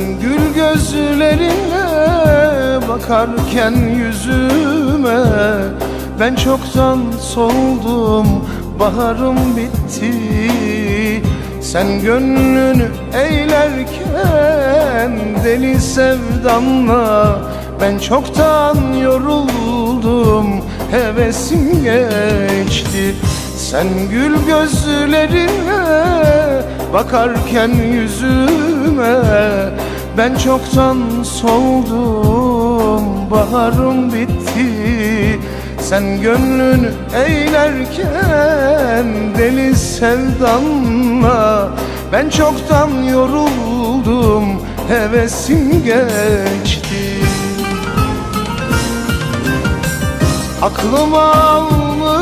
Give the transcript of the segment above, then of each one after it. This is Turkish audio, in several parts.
Gül gözlerinle bakarken yüzüme Ben çoktan soldum baharım bitti. Sen gönlünü eğlerken deli sevdamla Ben çoktan yoruldum hevesim geçti. Sen gül gözlerinle bakarken yüzüme Ben çoktan soldum baharım bitti. Sen gönlünü eğlerken deli sevdanla. Ben çoktan yoruldum hevesim geçti. Aklım almıyor,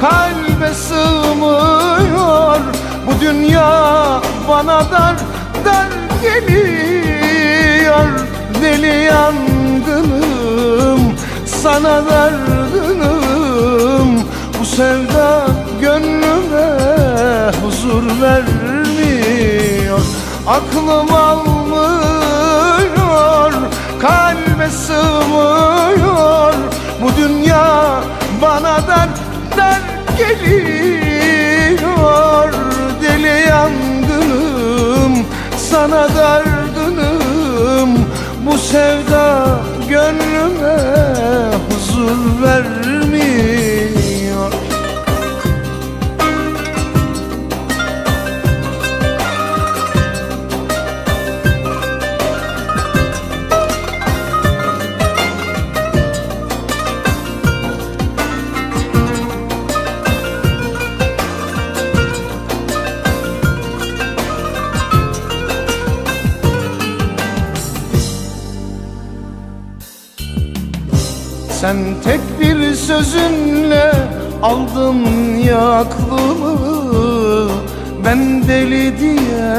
kalbe sığmıyor. Bu dünya bana dar yangınım, sana dargınım Bu sevda gönlüme huzur vermiyor Aklım almıyor, kalbe sığmıyor. Bu dünya bana dar dar geliyor. Deli yangınım, sana dargınım Bu sevda gönlüme huzur vermiyor Sen tek bir sözünle aldın ya aklımı Ben deli diye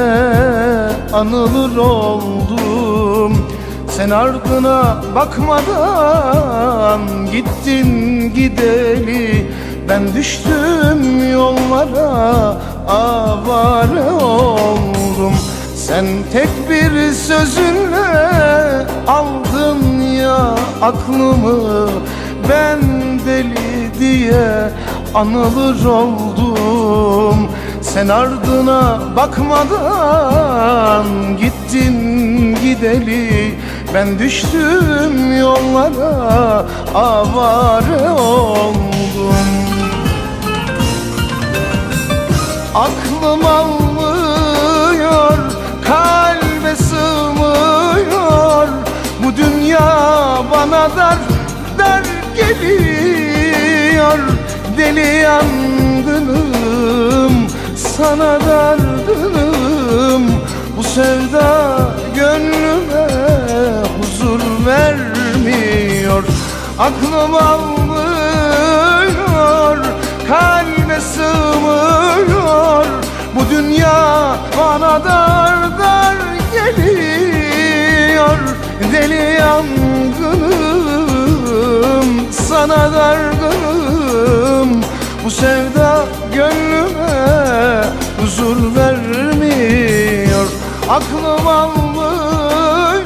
anılır oldum. Sen ardına bakmadan gittin gideli. Ben düştüm yollara avare oldum. Sen tek bir sözünle aldın aklımı Ben deli diye anılır oldum. Sen ardına bakmadan gittin gideli. Ben düştüm yollara avare oldum. Aklım almıyor, bana dar, dar geliyor. Deli yangınım, sana dargınım Bu sevda gönlüme huzur vermiyor. Aklım almıyor, Bu sevda gönlüme huzur vermiyor. Aklım almıyor,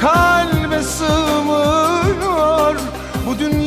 kalbe sığmıyor. Bu dünya